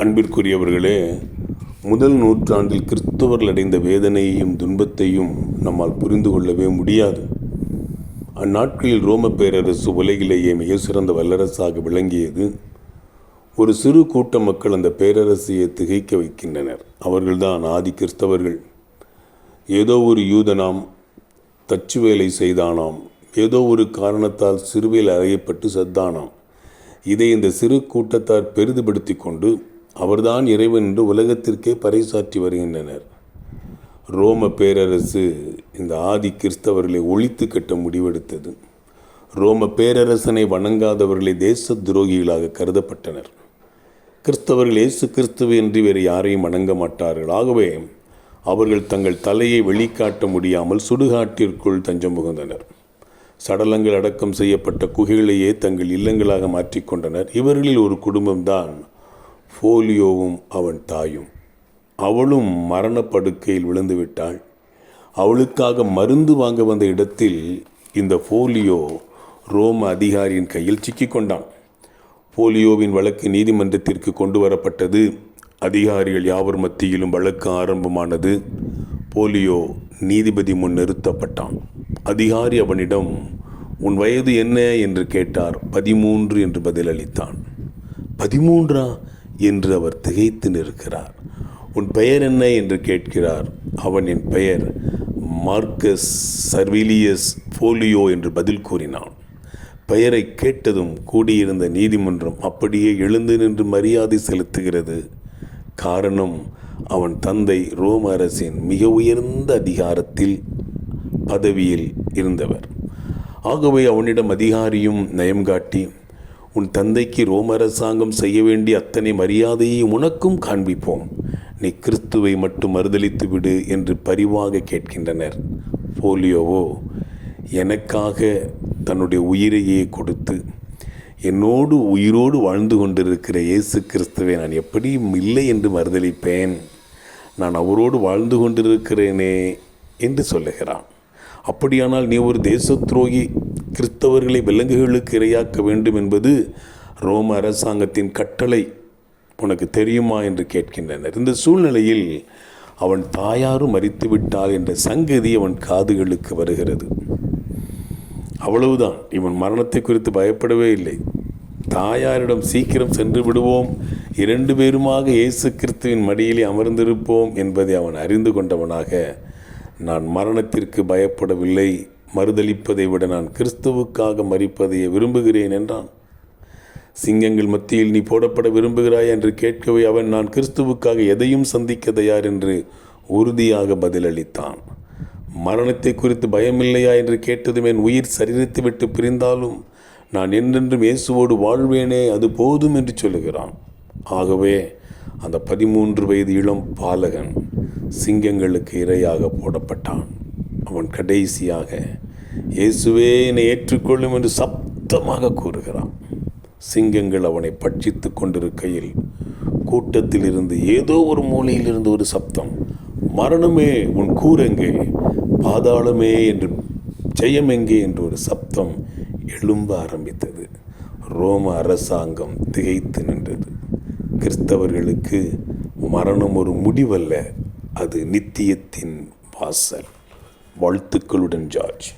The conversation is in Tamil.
அன்பிற்குரியவர்களே முதல் நூற்றாண்டில் கிறிஸ்தவர்கள் அடைந்த வேதனையையும் துன்பத்தையும் நம்மால் புரிந்து கொள்ளவே முடியாது. அந்நாட்களில் ரோம பேரரசு உலகிலேயே மிக சிறந்த வல்லரசாக விளங்கியது. ஒரு சிறு கூட்ட மக்கள் அந்த பேரரசையை திகைக்க வைக்கின்றனர். அவர்கள்தான் ஆதி கிறிஸ்தவர்கள். ஏதோ ஒரு யூதனாம் தச்சு வேலை செய்தானாம். ஏதோ ஒரு காரணத்தால் சிறுவையில் அறையப்பட்டு செத்தானாம். இதை இந்த சிறு கூட்டத்தார் பெரிதுபடுத்தி கொண்டு அவர்தான் இறைவன் என்று உலகத்திற்கே பறைசாற்றி வருகின்றனர். ரோம பேரரசு இந்த ஆதி கிறிஸ்தவர்களை ஒழித்து கட்ட முடிவெடுத்தது. ரோம பேரரசனை வணங்காதவர்களை தேச துரோகிகளாக கருதப்பட்டனர். கிறிஸ்தவர்கள் இயேசு கிறிஸ்துவ என்று வேறு யாரையும் வணங்க மாட்டார்கள். ஆகவே அவர்கள் தங்கள் தலையை வெளிக்காட்ட முடியாமல் சுடுகாட்டிற்குள் தஞ்சம் புகுந்தனர். சடலங்கள் அடக்கம் செய்யப்பட்ட குகைகளையே தங்கள் இல்லங்களாக மாற்றிக்கொண்டனர் இவர்களில் ஒரு குடும்பம்தான் ஃபோலியோவும் அவன் தாயும். அவளும் மரணப்படுக்கையில் விழுந்து விட்டாள் அவளுக்காக மருந்து வாங்க வந்த இடத்தில் இந்த போலியோ ரோம அதிகாரியின் கையில் சிக்கிக்கொண்டான் போலியோவின் வழக்கு நீதிமன்றத்திற்கு கொண்டு வரப்பட்டது. அதிகாரிகள் யாவர் மத்தியிலும் வழக்கு ஆரம்பமானது. போலியோ நீதிபதி முன் நிறுத்தப்பட்டான். அதிகாரி அவனிடம் உன் வயது என்ன? என்று கேட்டார். பதிமூன்று என்று பதிலளித்தான். பதிமூன்றா? என்று அவர் திகைத்து நிற்கிறார். உன் பெயர் என்ன? என்று கேட்கிறார். அவன் என் பெயர் மார்க்கஸ் சர்விலியஸ் போலியோ என்று பதில் கூறினான். பெயரை கேட்டதும் கூடியிருந்த நீதிமன்றம் அப்படியே எழுந்து நின்று மரியாதை செலுத்துகிறது. காரணம் அவன் தந்தை ரோம அரசின் மிக உயர்ந்த அதிகாரத்தில் பதவியில் இருந்தவர். ஆகவே அவனிடம் அதிகாரியும் நயம் காட்டி உன் தந்தைக்கு ரோம அரசாங்கம் செய்ய வேண்டிய அத்தனை மரியாதையை உனக்கும் காண்பிப்போம். நீ கிறிஸ்துவை மட்டும் மறுதளித்து விடு என்று பரிவாக கேட்கின்றனர். போலியோவோ எனக்காக தன்னுடைய உயிரையே கொடுத்து என்னோடு உயிரோடு வாழ்ந்து கொண்டிருக்கிற இயேசு கிறிஸ்துவை நான் எப்படியும் இல்லை என்று மறுதளிப்பேன் நான் அவரோடு வாழ்ந்து கொண்டிருக்கிறேனே என்று சொல்லுகிறான். அப்படியானால் நீ ஒரு தேச துரோகி கிறிஸ்தவர்களை விலங்குகளுக்கு இரையாக்க வேண்டும் என்பது ரோம அரசாங்கத்தின் கட்டளை. உனக்கு தெரியுமா என்று கேட்கின்றனர். இந்த சூழ்நிலையில் அவன் தாயாரும் மறித்துவிட்டாள் என்ற சங்கதி அவன் காதுகளுக்கு வருகிறது. அவ்வளவுதான். இவன் மரணத்தை குறித்து பயப்படவே இல்லை. தாயாரிடம் சீக்கிரம் சென்று விடுவோம். இரண்டு பேருமாக இயேசு கிறிஸ்துவின் மடியிலே அமர்ந்திருப்போம் என்பதை அவன் அறிந்து கொண்டவனாக நான் மரணத்திற்கு பயப்படவில்லை. மறுதளிப்பதை விட நான் கிறிஸ்துவுக்காக மறிப்பதையே விரும்புகிறேன் என்றான். சிங்கங்கள் மத்தியில் நீ போடப்பட விரும்புகிறாய் என்று கேட்கவே அவன் நான் கிறிஸ்துவுக்காக எதையும் சந்திக்க தயார் என்று உறுதியாக பதிலளித்தான். மரணத்தை குறித்து பயமில்லையா என்று கேட்டதும் என் உயிர் சரீரத்தை விட்டு பிரிந்தாலும் நான் என்றென்றும் இயேசுவோடு வாழ்வேனே அது போதும் என்று சொல்லுகிறான். ஆகவே அந்த பதிமூன்று வயது இளம் பாலகன் சிங்கங்களுக்கு இரையாக போடப்பட்டான். அவன் கடைசியாக இயேசுவே என்னை ஏற்றுக்கொள்ளும் என்று சப்தமாக கூறுகிறான். சிங்கங்கள் அவனை பட்சித்து கொண்டிருக்கையில் கூட்டத்தில் இருந்து ஏதோ ஒரு மூலையில் இருந்து ஒரு சப்தம் மரணமே உன் கூரெங்கே பாதாளமே என்று ஜெயம் எங்கே? என்று ஒரு சப்தம் எழும்ப ஆரம்பித்தது. ரோம அரசாங்கம் திகைத்து நின்றது. கிறிஸ்தவர்களுக்கு மரணம் ஒரு முடிவல்ல அது நித்தியத்தின் வாசல். வாழ்த்துக்களுடன் ஜார்ஜ்.